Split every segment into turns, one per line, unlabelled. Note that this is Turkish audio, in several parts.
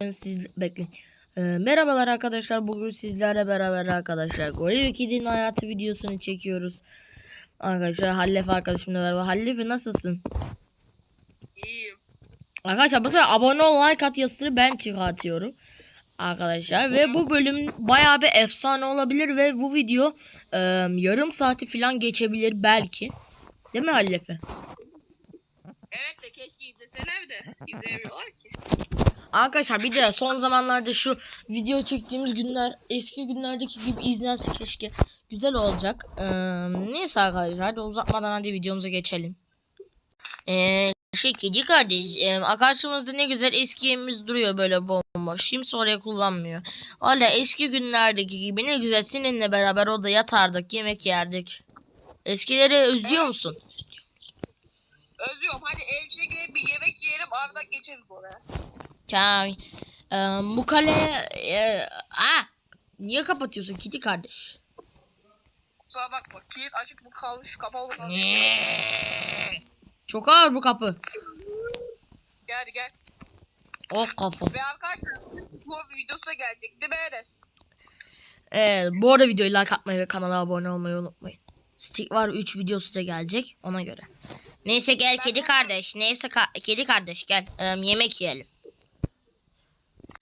siz bekleyin. Ee, merhabalar arkadaşlar. Bugün sizlerle beraber arkadaşlar Golem 2'nin hayatı videosunu çekiyoruz. Arkadaşlar Hallef arkadaşımla beraber. Hallef nasılsın? İyiyim. Arkadaşlar bu sefer abone ol, like at yazısını ben çıkartıyorum. Arkadaşlar ve bu bölüm bayağı bir efsane olabilir ve bu video e, yarım saati falan geçebilir belki. Değil mi Hallefe? Evet de keşke izlesene de izleyemiyorlar ki. Arkadaşlar bir de son zamanlarda şu video çektiğimiz günler eski günlerdeki gibi izlense keşke güzel olacak. Ee, neyse arkadaşlar hadi uzatmadan hadi videomuza geçelim. Ee, şey kedi kardeş e, karşımızda ne güzel eski evimiz duruyor böyle bomboş. Kimse oraya kullanmıyor. Valla eski günlerdeki gibi ne güzel seninle beraber orada yatardık yemek yerdik. Eskileri özlüyor musun? Özlüyorum hadi evcile gidip bir yemek yiyelim ardından geçeriz oraya. Kay. Ee, bu kale... E, aa, niye kapatıyorsun kiti kardeş? Kusura bakma kilit açık bu kalmış kapalı kalmış. Çok ağır bu kapı. Gel gel. O oh, kafa. Ve arkadaşlar bu videosu da gelecekti Beres. Evet bu arada videoyu like atmayı ve kanala abone olmayı unutmayın. Stick var 3 videosu da gelecek ona göre. Neyse gel ben kedi kardeş. Neyse ka kedi kardeş gel. Ee, yemek yiyelim.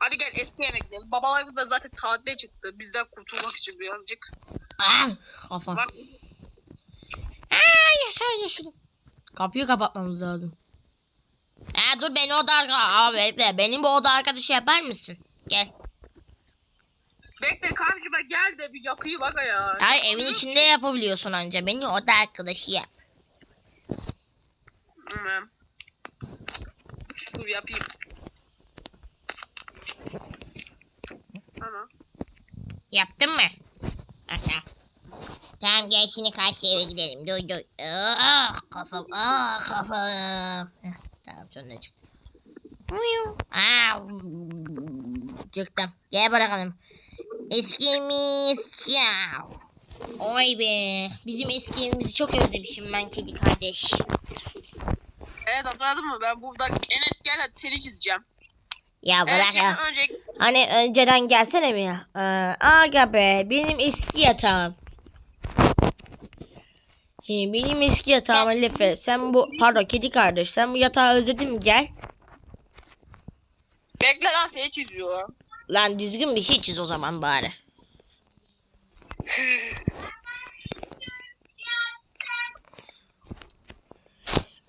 Hadi gel eski yemek yiyelim. Babalarımız da zaten tatile çıktı. Bizden kurtulmak için birazcık. Aa, ah, kafa. Bak. Aa, ah, yaşa şunu. Kapıyı kapatmamız lazım. Ha, ah, dur beni oda arkadaşı. bekle. Benim bu oda arkadaşı yapar mısın? Gel. Bekle karşıma gel de bir yapıyı bak ya. Hayır evin içinde yapabiliyorsun anca. Beni oda arkadaşı yap. Tamam. Dur yapayım. Yaptın mı? Aha. Tamam gel şimdi karşı eve gidelim. Dur dur. Ah kafam. Ah kafam. Heh, tamam sonunda çıktı. Aa, çıktım. Gel bırakalım. Eskimiz ciao. Oy be. Bizim eski evimizi çok özlemişim ben kedi kardeş. Evet hatırladın mı? Ben burada en eski hadi seni çizeceğim. Ya bırak evet, ya. Önce Hani önceden gelsene mi ya? Ee, aga be benim eski yatağım. Ee, benim eski yatağım Lefe. Sen bu pardon kedi kardeş. Sen bu yatağı özledin mi? Gel. Bekle lan seni çiziyorum. Lan düzgün bir şey çiz o zaman bari.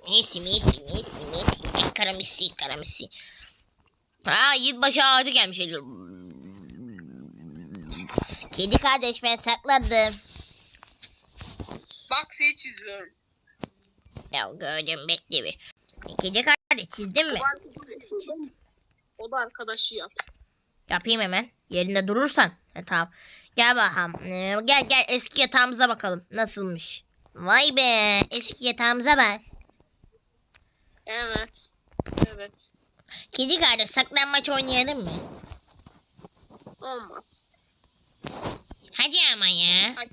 Messi, Messi, Messi, Messi. Karamisi, karamisi. Ha yılbaşı ağacı gelmiş. Kedi kardeş ben sakladım. Bak seni çiziyorum. Ya gördüm bekle bir. Kedi kardeş çizdin mi? O da arkadaşı yap. Yapayım hemen. Yerinde durursan. E, tamam. Gel bakalım. Ee, gel gel eski yatağımıza bakalım. Nasılmış? Vay be eski yatağımıza bak. Evet. Evet. Kedi kardeş saklanmaç oynayalım mı? Olmaz. Hadi ama ya. Hadi.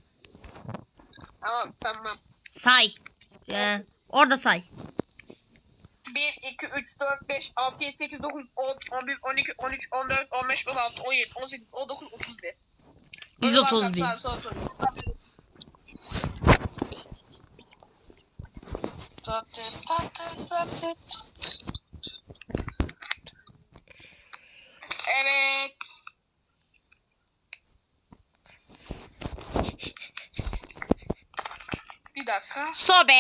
Tamam tamam. Say. Ee, orada say. 1, 2, 3, 4, 5, 6, 7, 8, 9, 10, 11, 12, 13, 14, 15, 16, 17, 18, 19, 31. 131. Tatlı tatlı tatlı tatlı. Sobe.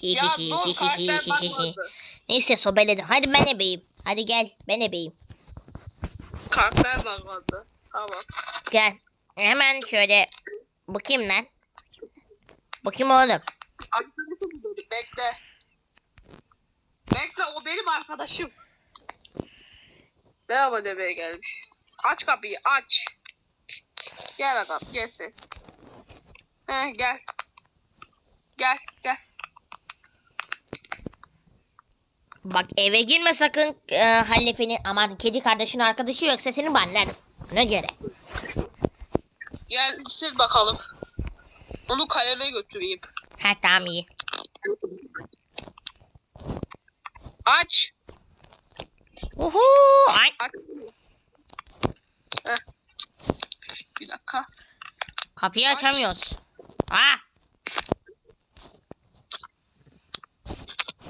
Ya Neyse karakter bakmadı.
Neyse sobeledim. Hadi ben ebeyim. Hadi gel ben ebeyim. Karakter bakmadı. Tamam. Gel. Hemen şöyle bakayım lan. Bakayım oğlum. Bekle. Bekle o benim arkadaşım. Merhaba demeye gelmiş. Aç kapıyı aç. Gel adam gelsin. He gel. Gel gel. Bak eve girme sakın e, Halife'nin aman kedi kardeşin arkadaşı yoksa seni banlar. Ne göre? Gel siz bakalım. Onu kaleme götüreyim. Ha tamam iyi. Aç. Uhu. Ay. Aç. Bir dakika. Kapıyı Aç. açamıyoruz. Ha? Ah!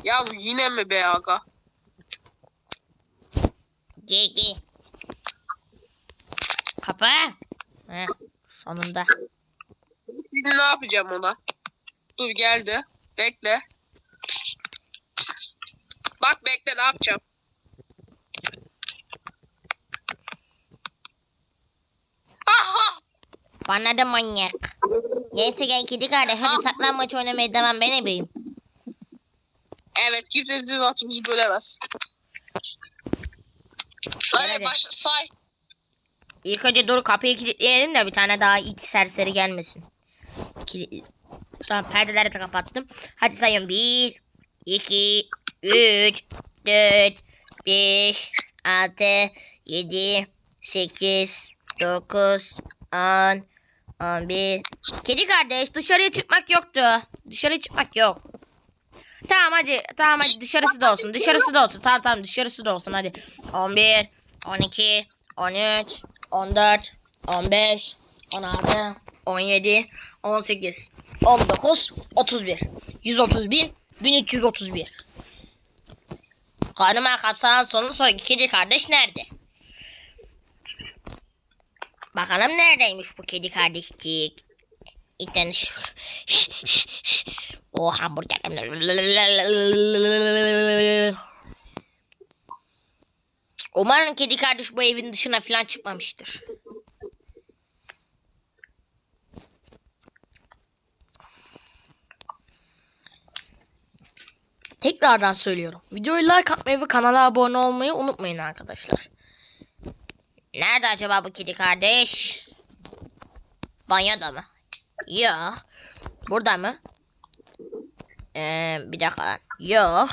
Ya yine mi be aga? Gigi. Kapı. Heh, sonunda. Şimdi ne yapacağım ona? Dur geldi. Bekle. Bak bekle ne yapacağım. Ah! ah! Bana da manyak. Neyse gel kedi kardeş hadi ah. saklan maç oynamaya devam ben ebeyim. Evet kimse bizim vaktimizi bölemez. Hadi baş say. İlk önce dur kapıyı kilitleyelim de bir tane daha iç serseri gelmesin. Kilit... Tamam perdeleri de kapattım. Hadi sayın 1, 2, 3, 4, 5, 6, 7, 8, 9, 10, 11. Kedi kardeş dışarıya çıkmak yoktu. Dışarı çıkmak yok. Tamam hadi. Tamam hadi dışarısı da olsun. Dışarısı da olsun. Tamam tamam dışarısı da olsun hadi. 11, 12, 13, 14, 15, 16, 17, 18, 19, 31. 131, 1331. Karnıma kapsağın sonu sonra kedi kardeş nerede? Bakalım neredeymiş bu kedi kardeşlik. İten o hamburger. Umarım kedi kardeş bu evin dışına falan çıkmamıştır. Tekrardan söylüyorum. Videoyu like atmayı ve kanala abone olmayı unutmayın arkadaşlar. Nerede acaba bu kedi kardeş? Banyoda mı? Yok. Burada mı? Ee, bir dakika. Yok.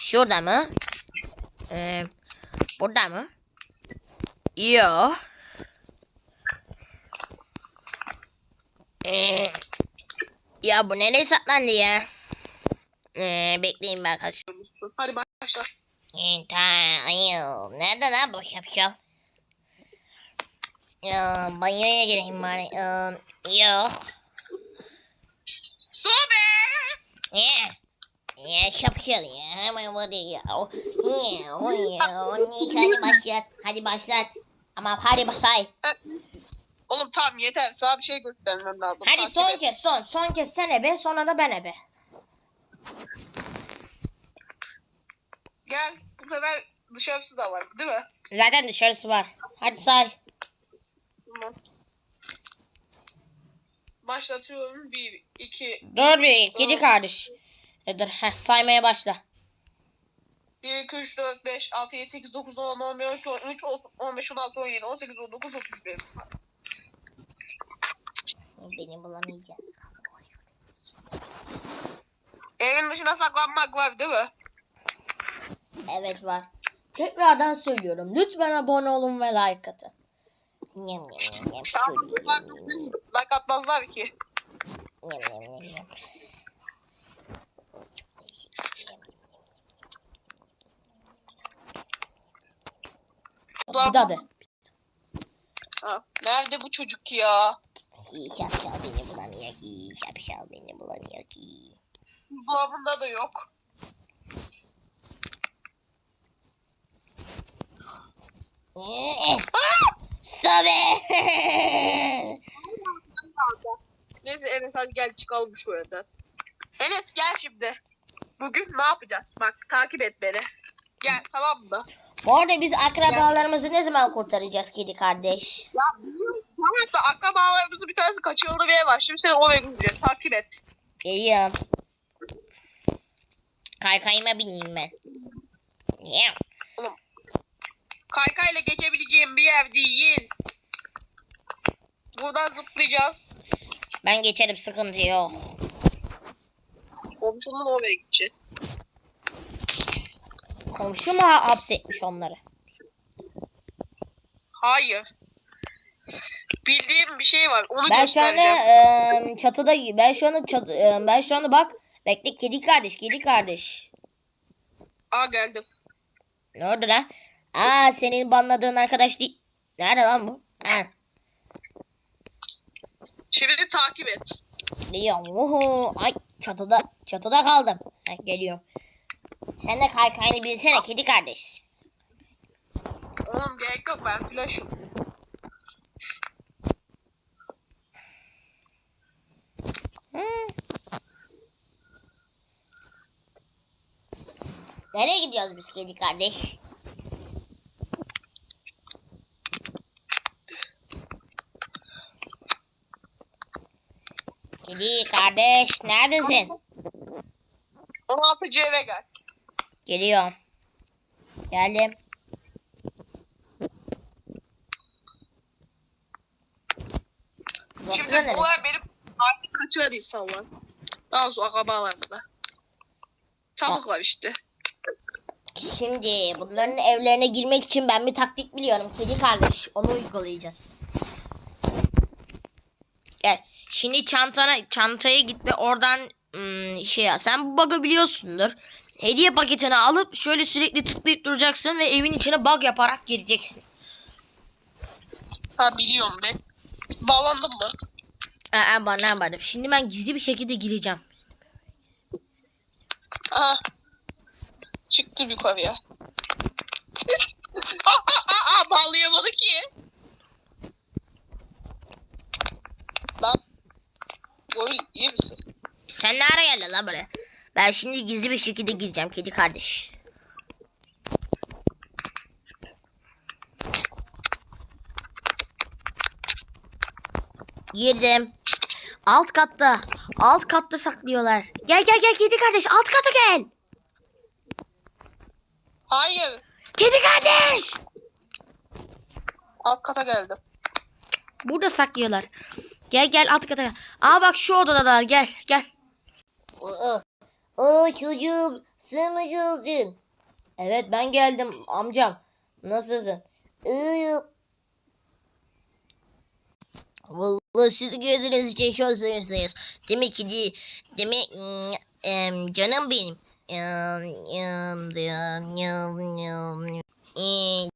Şurada mı? Ee, burada mı? Yok. Ee, ya bu nereye saklandı ya? Ee, bekleyin bakalım. Hadi başlat. Ayıl. Nerede lan bu şapşal? Ya, ee, banyoya gireyim bari. Ya, ee, yok. Su be. Ya. Ya şapşal ya. Hemen burada ya. Ya, o hadi başlat. Hadi başlat. Ama hadi basay. Oğlum tamam yeter. Sana bir şey göstermem lazım. Hadi son kez son. Son kez sen ebe sonra da ben ebe. Gel bu sefer dışarısı da var değil mi? Zaten dışarısı var. Hadi say. Tamam. Başlatıyorum. Bir, iki... Dur bir, yedi kardeş. E, dur, heh, saymaya başla. 1, 2, 3, 4, 5, 6, 7, 8, 9, 10, 11, 12, 13, 15, 16, 17, 18, 19, 31. Beni bulamayacak. Evin dışına saklanmak var değil mi? Evet var. Tekrardan söylüyorum. Lütfen abone olun ve like atın. Yem yem yem Like atmazlar ki. Yem yem yem yem. Bir daha de. Ha, ah, nerede bu çocuk ya? Şapşal beni bulamıyor ki. Şapşal beni bulamıyor ki. Bu da yok. Sabe. Neyse Enes hadi gel çıkalım şu yerden. Enes gel şimdi. Bugün ne yapacağız? Bak takip et beni. Gel tamam mı? Bu arada biz akrabalarımızı ne zaman kurtaracağız kedi kardeş? Ya evet, akrabalarımızın bir tanesi kaçırıldı bir ev var. Şimdi sen o eve gideceksin. Takip et. İyiyim. Kaykayıma bineyim ben. Yeah. Kaykayla geçebileceğim bir yer değil. Buradan zıplayacağız. Ben geçerim sıkıntı yok. Komşumun oraya gideceğiz. Komşu mu hapsetmiş onları? Hayır. Bildiğim bir şey var. Onu ben şu anda e, çatıda ben şu anda çatı, e, ben şu anda bak bekle kedi kardeş kedi kardeş. Aa geldim. Ne oldu lan? Aa senin banladığın arkadaş değil. Nerede lan bu? Ha. Şimdi takip et. Yahu. Ay çatıda çatıda kaldım. Ha, geliyorum. Sen de kaykayını bilsene kedi kardeş. Oğlum gerek yok ben flash'ım. Hmm. Nereye gidiyoruz biz kedi kardeş? Hadi kardeş neredesin? 16. eve gel. Geliyorum. Geldim. Şimdi bu neresi? ay benim artık kaçıyor insanlar. Daha sonra akrabalarımla. Tavuklar işte. Şimdi bunların evlerine girmek için ben bir taktik biliyorum. Kedi kardeş. Onu uygulayacağız. Şimdi çantana çantaya git ve oradan ım, şey ya sen bug'ı biliyorsundur. Hediye paketini alıp şöyle sürekli tıklayıp duracaksın ve evin içine bug yaparak gireceksin. Ha biliyorum ben. Bağlandım mı? Aa, bana yapmadım. Şimdi ben gizli bir şekilde gireceğim. Aa. Çıktım yukarıya. Ben şimdi gizli bir şekilde gireceğim kedi kardeş. Girdim. Alt katta. Alt katta saklıyorlar. Gel gel gel kedi kardeş alt kata gel. Hayır. Kedi kardeş. Alt kata geldim. Burada saklıyorlar. Gel gel alt kata gel. Aa bak şu odadalar gel gel. Aa çocuğum sen mi geldin? Evet ben geldim amcam. Nasılsın? İyiyim. Vallahi siz geldiniz için şey çok sevinçliyiz. Demek ki demek mm, em, canım benim. Ee,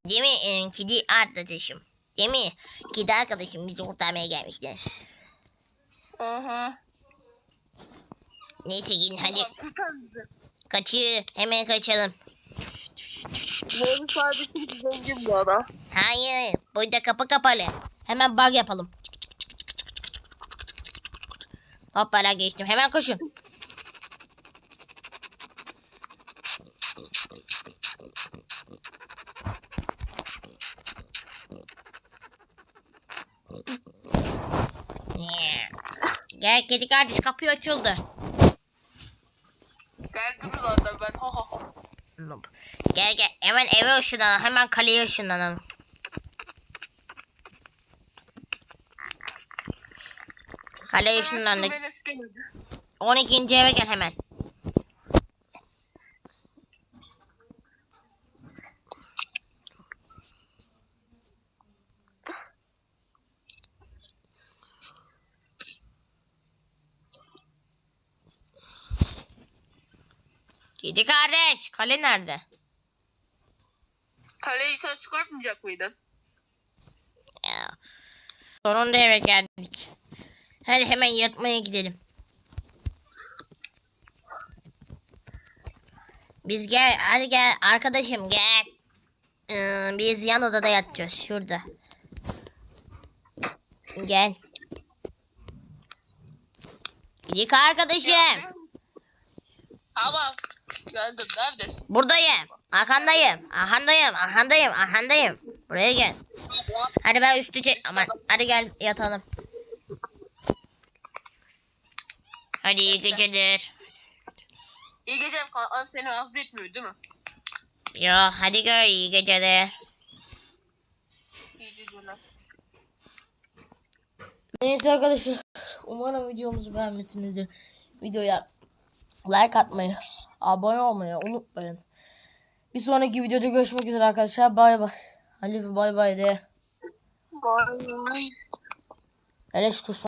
değil mi? Em, kedi arkadaşım. Değil mi? Kedi arkadaşım bizi kurtarmaya gelmişti. Hı hı. Neyse gidin hadi. Kaçıyor. Hemen kaçalım. Benim kardeşim zengin bu ara. Hayır. bu da kapı kapalı. Hemen bug yapalım. Hoppala geçtim. Hemen koşun. Gel kedi kardeş kapı açıldı. Hemen eve ışınlanalım. Hemen kaleye ışınlanalım.
Kaleye ışınlandık.
12. eve gel hemen. Gidi kardeş kale nerede? Kaleyi sen çıkartmayacak mıydın? Sonunda eve geldik. Hadi hemen yatmaya gidelim. Biz gel hadi gel arkadaşım gel. Ee, biz yan odada yatacağız şurada. Gel. Gidik arkadaşım. Tamam. Geldim neredesin? Buradayım. Arkandayım. Arkandayım. Arkandayım. Arkandayım. Buraya gel. Hadi ben üstü çek. Aman hadi gel yatalım. Hadi iyi geceler. İyi geceler kanatlar seni rahatsız etmiyor değil mi? Yo hadi gör iyi geceler. İyi geceler. Neyse arkadaşlar umarım videomuzu beğenmişsinizdir. Videoya like atmayı, abone olmayı unutmayın. Bir sonraki videoda görüşmek üzere arkadaşlar. Bay bay. Halife bay bay de. Bay bay. Eleş